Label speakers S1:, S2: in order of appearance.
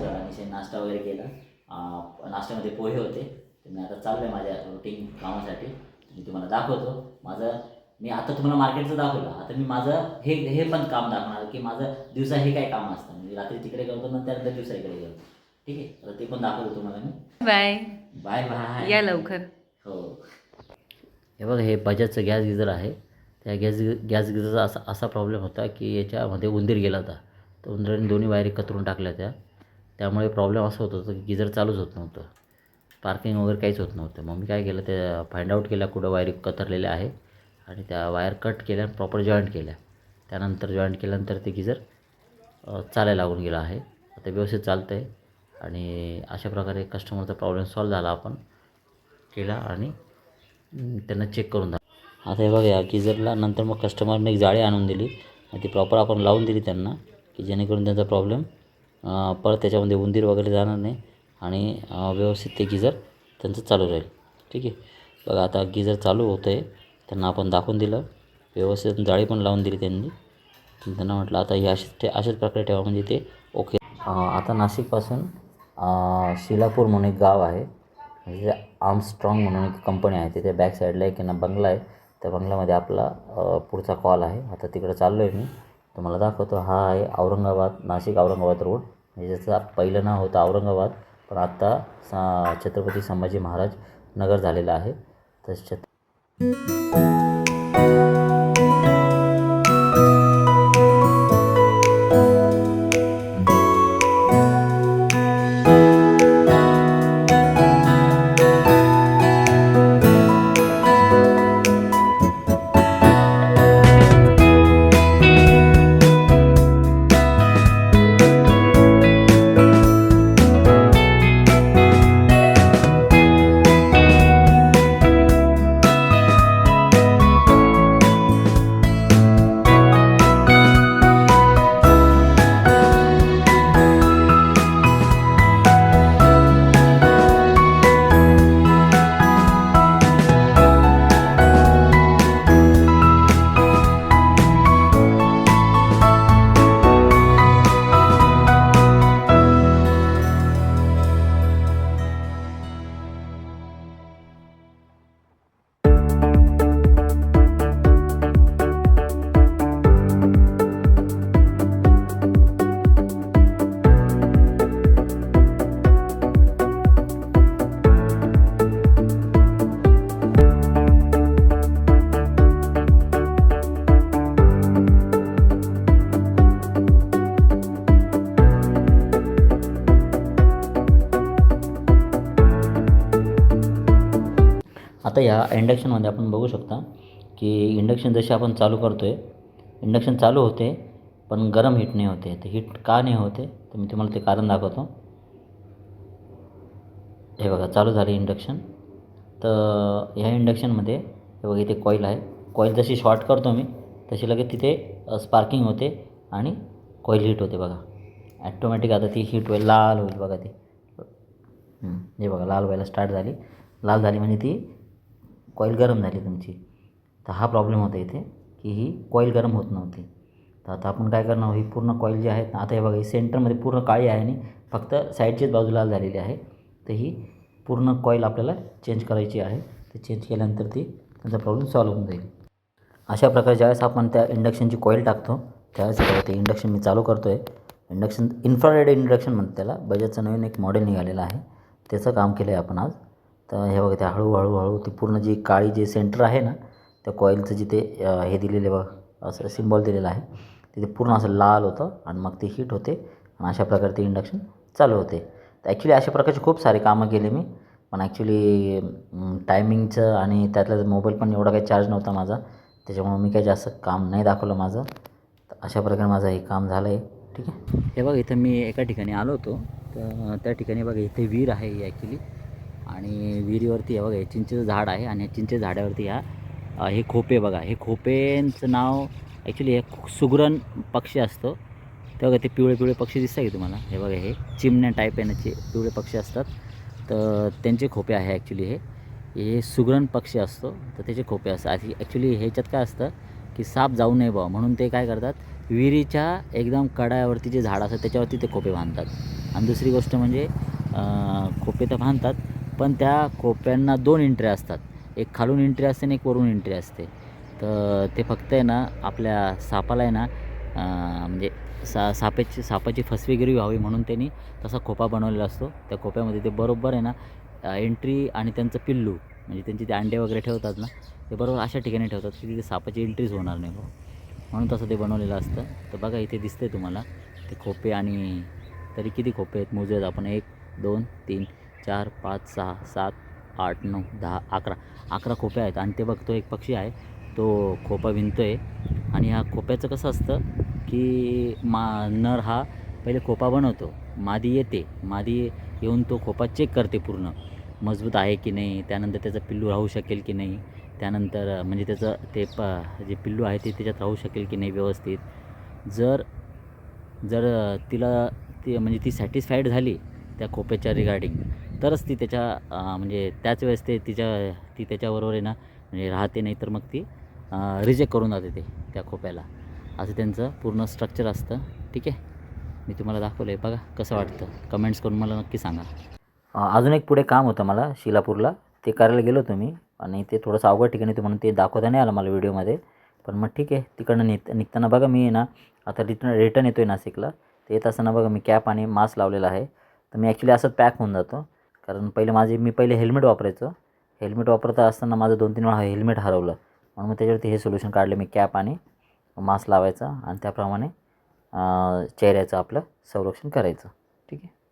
S1: नाश्ता झाला नाश्ता वगैरे केला. नाश्त्यामध्ये पोहे होते. तर मी आता चाललो आहे माझ्या रुटीन कामासाठी. मी तुम्हाला दाखवतो. माझं मी आता तुम्हाला मार्केटचं दाखवलं. आता मी माझं हे हे पण काम दाखवणार की माझं दिवसा हे काय काम असतं. म्हणजे रात्री तिकडे करतो ना त्यानंतर दिवसा इकडे करतो ठीक आहे? आता ते पण दाखवतो तुम्हाला मी.
S2: बाय.
S1: Bye bye.
S2: या लवकर.
S1: हो. हे बघा हे बजाजचं गॅस गिझर आहे. त्या गॅस गॅस गिझरचा असा असा प्रॉब्लेम होता की याच्यामध्ये उंदीर गेला होता. तर उंदराने दोन्ही वायरी कतरून टाकल्या त्या. त्यामुळे प्रॉब्लेम असं होत होतं की गिझर चालूच होत नव्हतं. पार्किंग वगैरे काहीच होत नव्हतं. मग मी काय केलं ते फाइंड आउट केल्या कुठं वायरी कतरलेल्या आहे आणि त्या वायर कट केल्या प्रॉपर जॉईंट केल्या. त्यानंतर जॉईंट केल्यानंतर ते गिझर चालायला लागून गेलं आहे. आता व्यवस्थित चालतं आहे आणि अशा प्रकारे कस्टमरचा प्रॉब्लेम सॉल्व झाला आपण केला आणि त्यांना चेक करून दाखव आता हे बघा या गिझरला नंतर मग कस्टमरने एक जाळी आणून दिली आणि ती प्रॉपर आपण लावून दिली त्यांना की जेणेकरून त्यांचा प्रॉब्लेम परत त्याच्यामध्ये उंदीर वगैरे जाणार नाही आणि व्यवस्थित ते गिझर त्यांचं चालू राहील. ठीक आहे? बघा आता गिझर चालू होतं आहे त्यांना आपण दाखवून दिलं. व्यवस्थित जाळी पण लावून दिली त्यांनी. त्यांना म्हटलं आता हे असेच ठे अशाच प्रकारे ठेवा म्हणजे ते ओके आता नाशिकपासून शिलापूर म्हणून एक गाव आहे. म्हणजे आर्मस्ट्रॉंग म्हणून एक कंपनी आहे. तिथे बॅक साईडला एक ना बंगला आहे. त्या बंगल्यामध्ये आपला पुढचा कॉल आहे. आता तिकडं चाललो आहे मी. तुम्हाला दाखवतो. हा आहे औरंगाबाद नाशिक औरंगाबाद रोड म्हणजे ज्याचं पहिलं नाव होतं औरंगाबाद पण आत्ता सा छत्रपती संभाजी महाराज नगर झालेलं आहे. तर छत्र आता ह्या इंडक्शनमध्ये आपण बघू शकता की इंडक्शन जसे आपण चालू करतो आहे इंडक्शन चालू होते पण गरम हीट नाही होते. ते हीट का नाही होते तर मी तुम्हाला ते कारण दाखवतो. हे बघा चालू झाले इंडक्शन. तर ह्या इंडक्शनमध्ये हे बघा इथे कॉईल आहे. कॉईल जशी शॉर्ट करतो मी तशी लगेच तिथे स्पार्किंग होते आणि कॉईल हीट होते बघा. ॲटोमॅटिक आता ती हीट होईल लाल होईल बघा ती. हे बघा लाल व्हायला स्टार्ट झाली. लाल झाली म्हणजे ती कॉईल गरम झाली तुमची. तर हा प्रॉब्लेम होता इथे की ही कॉईल गरम होत नव्हती. तर आता आपण काय करणार? ही पूर्ण कॉईल जी आहेत आता हे बघा ही सेंटरमध्ये पूर्ण काळी आहे आणि फक्त साईडचीच बाजू लाल झालेली आहे. तर ही पूर्ण कॉईल आपल्याला चेंज करायची आहे. ते चेंज केल्यानंतर ती त्यांचा प्रॉब्लेम सॉल्व होऊन जाईल. अशा प्रकारे ज्यावेळेस आपण त्या इंडक्शनची कॉईल टाकतो त्यावेळेस ते इंडक्शन मी चालू करतो आहे इंडक्शन इन्फ्रारेड इंडक्शन म्हणतात त्याला. बजाजचं नवीन एक मॉडेल निघालेलं आहे. त्याचं काम केलं आहे आपण आज. तर हे बघा ते हळूहळू हळू ती पूर्ण जी काळी जे सेंटर आहे ना त्या कॉईलचं जिथे हे दिलेले बघा असं सिम्बॉल दिलेलं आहे. तिथे पूर्ण असं लाल होतं आणि मग ते हीट होते आणि अशा प्रकारे ते इंडक्शन चालू होते. तर ॲक्च्युली अशा प्रकारचे खूप सारे कामं केले मी पण ॲक्च्युली टायमिंगचं आणि त्यातला मोबाईल पण एवढा काही चार्ज नव्हता माझा त्याच्यामुळे मी काही जास्त काम नाही दाखवलं माझं. तर अशा प्रकारे माझं हे काम झालं आहे ठीक आहे? हे बघा इथं मी एका ठिकाणी आलो होतो. तर त्या ठिकाणी बघा इथे विहीर आहे ॲक्च्युली आणि विहिरीवरती हे बघा हे चिंचेचं झाड आहे आणि या चिंचेच्या झाडावरती ह्या हे खोपे बघा. हे खोपेंचं नाव ॲक्च्युली हे सुगरण पक्षी असतो. ते बघा ते पिवळे पिवळे पक्षी दिसत की तुम्हाला? हे बघा हे चिमण्या टाईप येण्याचे पिवळे पक्षी असतात. तर त्यांचे खोपे आहे ॲक्च्युली हे. हे सुगरण पक्षी असतो तर त्याचे खोपे असतात. ॲक्च्युली ह्याच्यात काय असतं की साप जाऊ नये बा म्हणून ते काय करतात? विहिरीच्या एकदम कडायावरती जे झाड असतं त्याच्यावरती ते खोपे बांधतात. आणि दुसरी गोष्ट म्हणजे खोपे तर बांधतात पण त्या खोप्यांना दोन एंट्री असतात. एक खालून एंट्री असते आणि एक वरून एंट्री असते. तर ते फक्त आहे ना आपल्या सापाला आहे ना म्हणजे सा सापेची सापाची फसवेगिरी व्हावी म्हणून त्यांनी तसा खोपा बनवलेला असतो. त्या खोप्यामध्ये ते बरोबर आहे ना एंट्री आणि त्यांचं पिल्लू म्हणजे त्यांचे ते अंडे वगैरे ठेवतात ना ते बरोबर अशा ठिकाणी ठेवतात की तिथे सापाची एंट्रीच होणार नाही बुवा. म्हणून तसं ते बनवलेलं असतं. तर बघा इथे दिसते तुम्हाला ते खोपे आणि तरी किती खोपे आहेत मोजूयात आपण. एक दोन तीन चार पाच सहा सात आठ नऊ दहा अकरा. अकरा खोप्या आहेत आणि ते बघतो एक पक्षी आहे. तो खोपा विणतो आहे आणि ह्या खोप्याचं कसं असतं की मा नर हा पहिले खोपा बनवतो. मादी येते. मादी येऊन तो खोपा चेक करते पूर्ण. मजबूत आहे की नाही? त्यानंतर त्याचं पिल्लू राहू शकेल की नाही? त्यानंतर म्हणजे त्याचं ते प जे पिल्लू आहे ते त्याच्यात राहू शकेल की नाही व्यवस्थित? जर जर तिला ती म्हणजे ती सॅटिस्फाईड झाली त्या खोप्याच्या रिगार्डिंग तरच ती त्याच्या म्हणजे त्याच वेळेस ते तिच्या ती त्याच्याबरोबर आहे ना म्हणजे राहते नाही तर मग ती रिजेक्ट करून जाते ते त्या खोप्याला. असं त्यांचं पूर्ण स्ट्रक्चर असतं. ठीक आहे? मी तुम्हाला दाखवलं आहे बघा कसं वाटतं. कमेंट्स करून मला नक्की सांगा. अजून एक पुढे काम होतं मला शिलापूरला. ते करायला गेलो तुम्ही आणि ते थोडंसं अवघड ठिकाणी होतं म्हणून ते दाखवता नाही आलं मला व्हिडिओमध्ये. पण मग ठीक आहे. तिकडनं निघ निघताना बघा मी ना आता रिटर्न रिटर्न येतो आहे नाशिकला. तर येत असताना बघा मी कॅप आणि मास्क लावलेला आहे. तर मी ॲक्च्युली असंच पॅक होऊन जातो. कारण पहिले माझे मी पहिले हेल्मेट वापरायचो. हेल्मेट वापरता असताना माझं दोन तीन वेळा हेल्मेट हरवलं. म्हणून मग त्याच्यावरती हे सोल्युशन काढलं मी कॅप आणि मास्क लावायचा आणि त्याप्रमाणे चेहऱ्याचं आपलं संरक्षण करायचं. ठीक आहे?